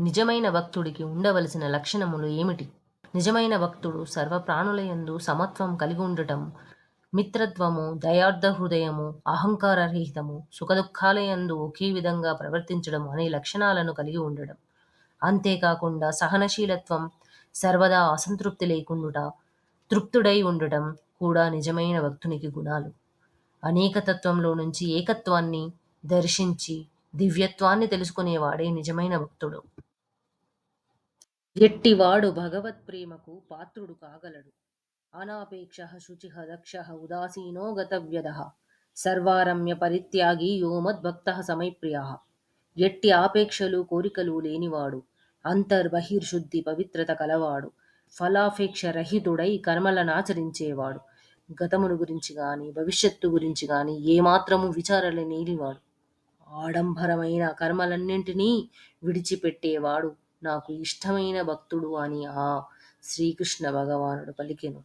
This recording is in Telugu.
నిజమైన భక్తుడికి ఉండవలసిన లక్షణములు ఏమిటి? నిజమైన భక్తుడు సర్వప్రాణులయందు సమత్వం కలిగి ఉండటం మిత్రత్వము దయార్థ హృదయము అహంకారరహితము సుఖదుఖాలయందు ఒకే విధంగా ప్రవర్తించడం అనే లక్షణాలను కలిగి ఉండడం. అంతేకాకుండా సహనశీలత్వం సర్వదా అసంతృప్తి లేకుండుట తృప్తుడై ఉండటం కూడా నిజమైన భక్తునికి గుణాలు. అనేకతత్వంలో నుంచి ఏకత్వాన్ని దర్శించి దివ్యత్వాన్ని తెలుసుకునేవాడే నిజమైన భక్తుడు ఎట్టివాడు భగవత్ప్రేమకు పాత్రుడు కాగలడు. అనాపేక్ష శుచి దక్ష ఉదాసీనో గతవ్యద. సర్వారమ్య పరిత్యాగి యో మద్భక్త సమైప్రియ ఎట్టి ఆపేక్షలు కోరికలు లేనివాడు అంతర్బహిర్శుద్ధి పవిత్రత కలవాడు ఫలాపేక్ష రహితుడై కర్మలనాచరించేవాడు గతమును గురించి గాని భవిష్యత్తు గురించి గాని ఏమాత్రము విచారణ లేనివాడు. ఆడంబరమైన కర్మలన్నింటినీ విడిచిపెట్టేవాడు. నాకు ఇష్టమైన భక్తుడు అని ఆ శ్రీకృష్ణ భగవానుడు పలికెను.